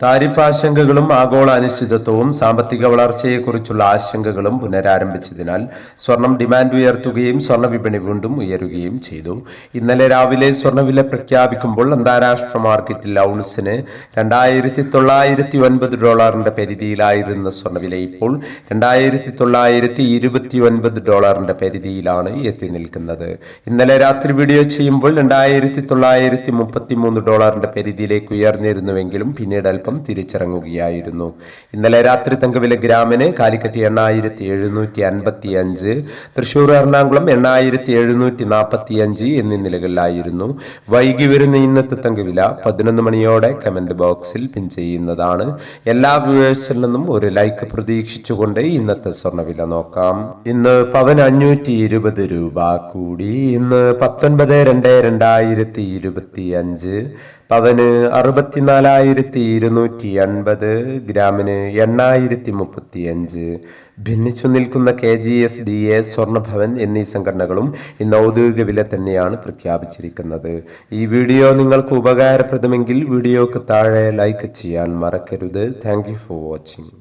Tariff ആശങ്കകളും ആഗോള അനിശ്ചിതത്വവും സാമ്പത്തിക വളർച്ചയെക്കുറിച്ചുള്ള ആശങ്കകളും പുനരാരംഭിച്ചതിനാൽ സ്വർണം ഡിമാൻഡ് ഉയർത്തുകയും സ്വർണ വിപണി വീണ്ടും ഉയരുകയും ചെയ്തു. ഇന്നലെ രാവിലെ സ്വർണവില പ്രഖ്യാപിക്കുമ്പോൾ അന്താരാഷ്ട്ര മാർക്കറ്റിൽ ഔൺസിന് രണ്ടായിരത്തി തൊള്ളായിരത്തി ഒൻപത് ഡോളറിന്റെ പരിധിയിലായിരുന്ന സ്വർണവില ഇപ്പോൾ രണ്ടായിരത്തി തൊള്ളായിരത്തി ഇരുപത്തി ഒൻപത് ഡോളറിന്റെ പരിധിയിലാണ് എത്തി നിൽക്കുന്നത്. ഇന്നലെ രാത്രി വീഡിയോ ചെയ്യുമ്പോൾ രണ്ടായിരത്തി തൊള്ളായിരത്തി മുപ്പത്തി മൂന്ന് ഡോളറിന്റെ പരിധിയിലേക്ക് ഉയർന്നിരുന്നുവെങ്കിലും പിന്നീട് അല്പം തിരിച്ചിറങ്ങുകയായിരുന്നു. ഇന്നലെ രാത്രി തങ്കവില ഗ്രാമിന് കാലിക്കറ്റ് എണ്ണായിരത്തി എഴുന്നൂറ്റി അൻപത്തി അഞ്ച് തൃശൂർ എറണാകുളം എണ്ണായിരത്തി എഴുന്നൂറ്റി നാൽപ്പത്തി അഞ്ച് എന്നീ നിലകളിലായിരുന്നു. വൈകി വരുന്ന ഇന്നത്തെ തങ്കവില പതിനൊന്ന് മണിയോടെ കമന്റ് ബോക്സിൽ പിൻ ചെയ്യുന്നതാണ്. എല്ലാ വ്യൂവേഴ്സിൽ നിന്നും ഒരു ലൈക്ക് പ്രതീക്ഷിച്ചുകൊണ്ട് ഇന്നത്തെ സ്വർണവില നോക്കാം. ഇന്ന് പവൻ അഞ്ഞൂറ്റി ഇരുപത് രൂപ കൂടി. ഇന്ന് പത്തൊൻപത് രണ്ട് രണ്ടായിരത്തി ഇരുപത്തി അഞ്ച് പവന് അറുപത്തിനാലായിരത്തി ഇരുന്നൂറ്റി എൺപത് ഗ്രാമിന് എണ്ണായിരത്തി മുപ്പത്തി അഞ്ച് ഭിന്നിച്ചു നിൽക്കുന്ന K G S D A സ്വർണഭവൻ എന്നീ സംഘടനകളും ഇന്ന് ഔദ്യോഗിക വില തന്നെയാണ് പ്രഖ്യാപിച്ചിരിക്കുന്നത്. ഈ വീഡിയോ നിങ്ങൾക്ക് ഉപകാരപ്രദമെങ്കിൽ വീഡിയോക്ക് താഴെ ലൈക്ക് ചെയ്യാൻ മറക്കരുത്. Thank for watching